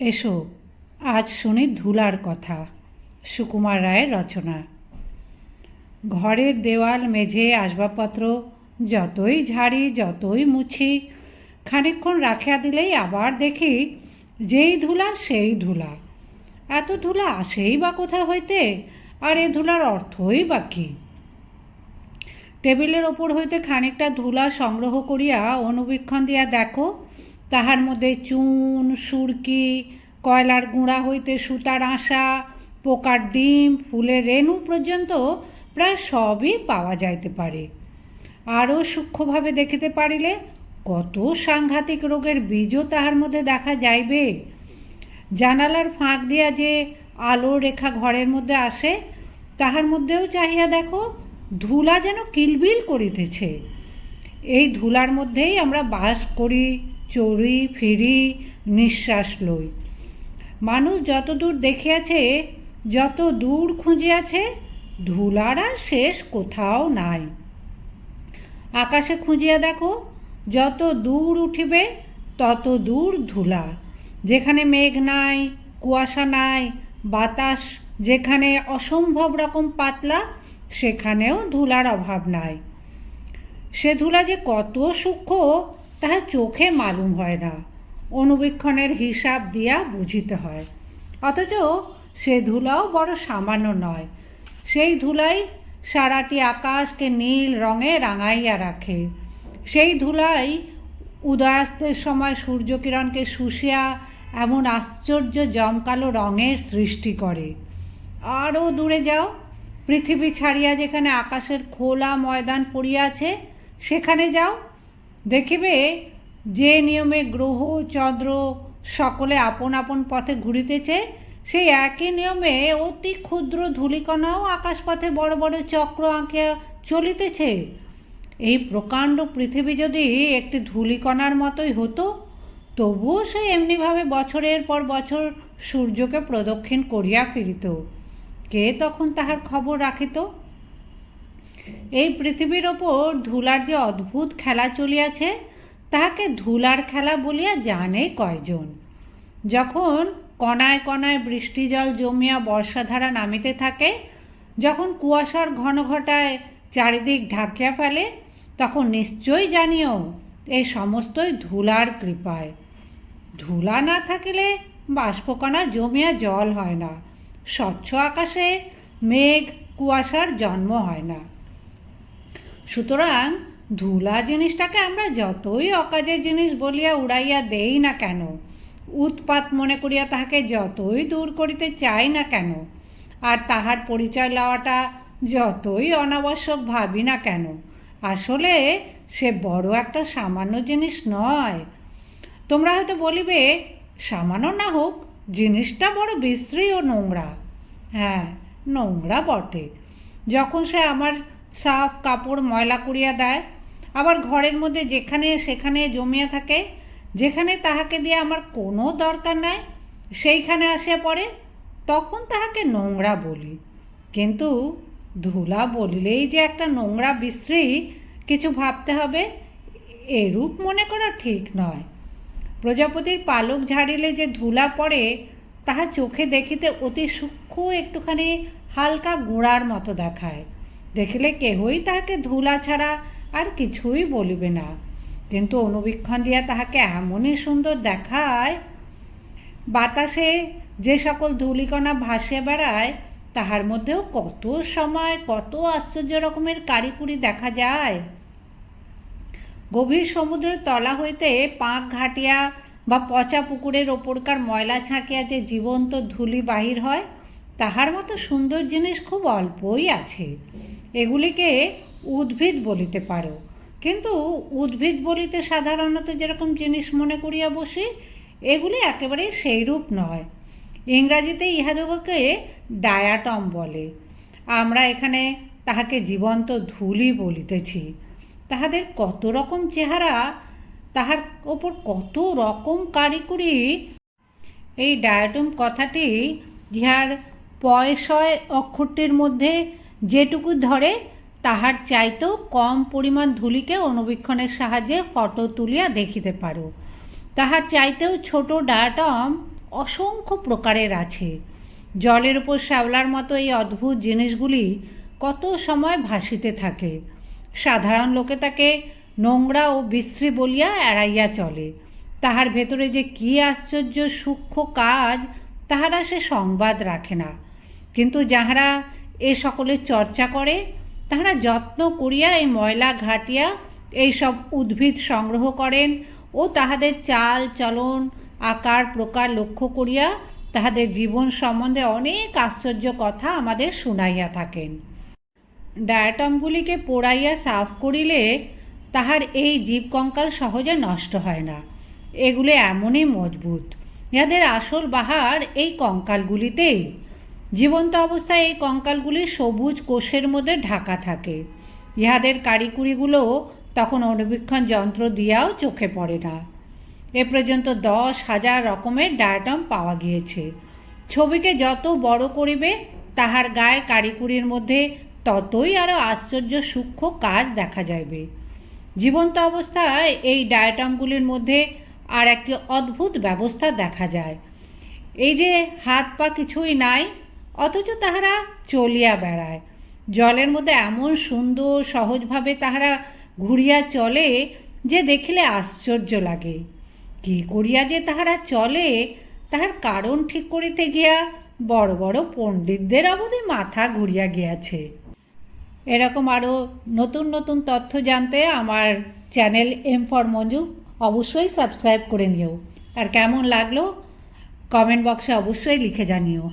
এসো, আজ শুনি ধুলার কথা, সুকুমার রায়ের রচনা। ঘরের দেওয়াল, মেঝে, আসবাবপত্র, যতই ঝাড়ি, যতই মুছি, খানিকক্ষণ রাখিয়া দিলেই আবার দেখি যেই ধুলা, সেই ধুলা। এত ধুলা আসেই বা কোথা হইতে, আর এ ধুলার অর্থই বা কী? টেবিলের ওপর হইতে খানিকটা ধুলা সংগ্রহ করিয়া অনুবীক্ষণ দিয়া দেখো তাহার মধ্যে চুন, সুরকি, কয়লার গুঁড়া হইতে সুতার আশা, পোকার ডিম, ফুলের রেণু পর্যন্ত প্রায় সবই পাওয়া যাইতে পারে। আরও সূক্ষ্মভাবে দেখিতে পারিলে কত সাংঘাতিক রোগের বীজও তাহার মধ্যে দেখা যাইবে। জানালার ফাঁক দিয়া যে আলো রেখা ঘরের মধ্যে আসে, তাহার মধ্যেও চাহিয়া দেখো, ধুলা যেন কিলবিল করিতেছে। এই ধুলার মধ্যেই আমরা বাস করি চড়ি ফিরি নিঃশ্বাস লই। মানুষ যত দূর দেখিয়াছে, যত দূর খুঁজিয়াছে, ধুলার আর শেষ কোথাও নাই। আকাশে খুঁজিয়া দেখো, যত দূর উঠিবে, তত দূর ধুলা। যেখানে মেঘ নাই, কুয়াশা নাই, বাতাস, যেখানে অসম্ভব রকম পাতলা, সেখানেও ধুলার অভাব নাই। সে ধুলা যে কত সূক্ষ্ম তাহা চোখে মালুম হয় না। অনুবীক্ষণের হিসাব দিয়া বুঝিতে হয়। অথচ সে ধুলাও বড় সামান্য নয়। সেই ধুলাই সারাটি আকাশকে নীল রঙে রাঙাইয়া রাখে। সেই ধুলাই উদয়াস্তের সময় সূর্যকিরণকে শুষিয়া এমন আশ্চর্য জমকালো রঙের সৃষ্টি করে। আরও দূরে যাও। পৃথিবী ছাড়িয়া যেখানে আকাশের খোলা ময়দান পড়িয়াছে, সেখানে যাও। দেখিবে যে নিয়মে গ্রহ, চন্দ্র সকলে আপন আপন পথে ঘুরিতেছে, সেই একই নিয়মে অতি ক্ষুদ্র ধূলিকণাও আকাশপথে বড় বড় চক্র আঁকিয়া চলিতেছে। এই প্রকাণ্ড পৃথিবী যদি একটি ধূলিকণার মতোই হতো, তবুও সে এমনিভাবে বছরের পর বছর সূর্যকে প্রদক্ষিণ করিয়া ফিরিত। কে তখন তাহার খবর রাখিত? এই পৃথিবীর ওপর ধুলার যে অদ্ভুত খেলা চলিয়াছে, তাহাকে ধুলার খেলা বলিয়া জানে কয়জন? যখন কণায় কণায় বৃষ্টি জল জমিয়া বর্ষাধারা নামিতে থাকে, যখন কুয়াশার ঘন ঘটায় চারিদিক ঢাকিয়া ফেলে, তখন নিশ্চয়ই জানিও এই সমস্তই ধুলার কৃপায়। ধুলা না থাকিলে বাষ্পকণা জমিয়া জল হয় না। স্বচ্ছ আকাশে মেঘ কুয়াশার জন্ম হয় না। সুতরাং ধুলা জিনিসটাকে আমরা যতই অকাজের জিনিস বলিয়া উড়াইয়া দেই না কেন, উৎপাত মনে করিয়া তাহাকে যতই দূর করিতে চাই না কেন, আর তাহার পরিচয় লওয়াটা যতই অনাবশ্যক ভাবি না কেন, আসলে সে বড় একটা সামান্য জিনিস নয়। তোমরা হয়তো বলিবে, সামান্য না হোক, জিনিসটা বড় বিশ্রী ও নোংরা। হ্যাঁ নোংরা বটে। যখন সে আমার সাফ কাপড় ময়লা করিয়া দেয়। আবার ঘরের মধ্যে যেখানে সেখানে জমিয়া থাকে, যেখানে তাহাকে দিয়ে আমার কোনো দরকার নাই, সেইখানে আসিয়া পড়ে, তখন তাহাকে নোংরা বলি। কিন্তু ধুলা বলিলেই যে একটা নোংরা বিশ্রী কিছু ভাবতে হবে, এরূপ মনে করা ঠিক নয়। প্রজাপতির পালক ঝাড়িলে যে ধুলা পড়ে, তাহা চোখে দেখিতে অতি সূক্ষ্ম একটুখানি হালকা গোড়ার মতো দেখায়। দেখিলে কেহই তাহাকে ধুলা ছাড়া আর কিছুই বলিবে না। কিন্তু অনুবীক্ষণ দিয়া তাহাকে এমনই সুন্দর দেখায়, বাতাসে যে সকল ধূলিকণা ভাসে বেড়ায়, তাহার মধ্যেও কত সময়, কত আশ্চর্য রকমের কারিকুরি দেখা যায়। গভীর সমুদ্রের তলা হইতে পাঁক ঘাটিয়া বা পচা পুকুরের ওপরকার ময়লা ছাঁকিয়া যে জীবন্ত ধুলি বাহির হয় তাহার মতো সুন্দর জিনিস খুব অল্পই আছে। এগুলিকে উদ্ভিদ বলিতে পারো। কিন্তু উদ্ভিদ বলিতে সাধারণত যেরকম জিনিস মনে করিয়া বসি এগুলি একেবারেই সেইরূপ নয়। ইংরাজিতে ইহাদকে ডায়াটম বলে। আমরা এখানে তাহাকে জীবন্ত ধুলি বলিতেছি। তাহাদের কত রকম চেহারা, তাহার ওপর কত রকম কারিকুরি, এই ডায়াটম কথাটি ইহার পয়সয় অক্ষরটির মধ্যে যেটুকু ধরে, তাহার চাইতেও কম পরিমাণ ধূলিকে অনুবীক্ষণের সাহায্যে ফটো তুলিয়া দেখিতে পারো। তাহার চাইতেও ছোট ডায়াটম অসংখ্য প্রকারের আছে। জলের উপর শ্যাওলার মতো এই অদ্ভুত জিনিসগুলি কত সময় ভাসিতে থাকে। সাধারণ লোকে তাকে নোংরা ও বিশ্রী বলিয়া এড়াইয়া চলে। তাহার ভেতরে যে কী আশ্চর্য সূক্ষ্ম কাজ, তাহারা সে সংবাদ রাখে না। কিন্তু যাহারা এ সকলের চর্চা করে, তাহারা যত্ন করিয়া এই ময়লা ঘাটিয়া এইসব উদ্ভিদ সংগ্রহ করেন ও তাহাদের চাল, চলন, আকার, প্রকার লক্ষ্য করিয়া তাহাদের জীবন সম্বন্ধে অনেক আশ্চর্য কথা আমাদের শুনাইয়া থাকেন। ডায়াটমগুলিকে পোড়াইয়া সাফ করিলে তাহার এই জীবকঙ্কাল সহজে নষ্ট হয় না। এগুলি এমনই মজবুত। ইহাদের আসল বাহার এই কঙ্কালগুলিতেই। জীবন্ত অবস্থায় এই কঙ্কালগুলি সবুজ কোষের মধ্যে ঢাকা থাকে। ইহাদের কারিকুরিগুলো তখন অনুবীক্ষণ যন্ত্র দিয়াও চোখে পড়ে না। এ পর্যন্ত দশ হাজার রকমের ডায়াটম পাওয়া গিয়েছে। ছবিকে যত বড় করিবে, তাহার গায়ে কারিকুরির মধ্যে ততই আরও আশ্চর্য সূক্ষ্ম কাজ দেখা যাইবে। জীবন্ত অবস্থায় এই ডায়াটামগুলির মধ্যে আর একটি অদ্ভুত ব্যবস্থা দেখা যায়। এই যে হাত পা কিছুই নাই অথচ তাহারা চলিয়া বেড়ায়। জলের মধ্যে এমন সুন্দর সহজভাবে তাহারা ঘুরিয়া চলে যে দেখিলে আশ্চর্য লাগে। কি করিয়া যে তাহারা চলে, তাহার কারণ ঠিক করিতে গিয়া বড় বড় পণ্ডিতদের অবধি মাথা ঘুরিয়া গিয়াছে। এরকম আরও নতুন নতুন তথ্য জানতে আমার চ্যানেল এম ফর মঞ্জু অবশ্যই সাবস্ক্রাইব করে নিও। আর কেমন লাগল, কমেন্ট বক্সে অবশ্যই লিখে জানিও।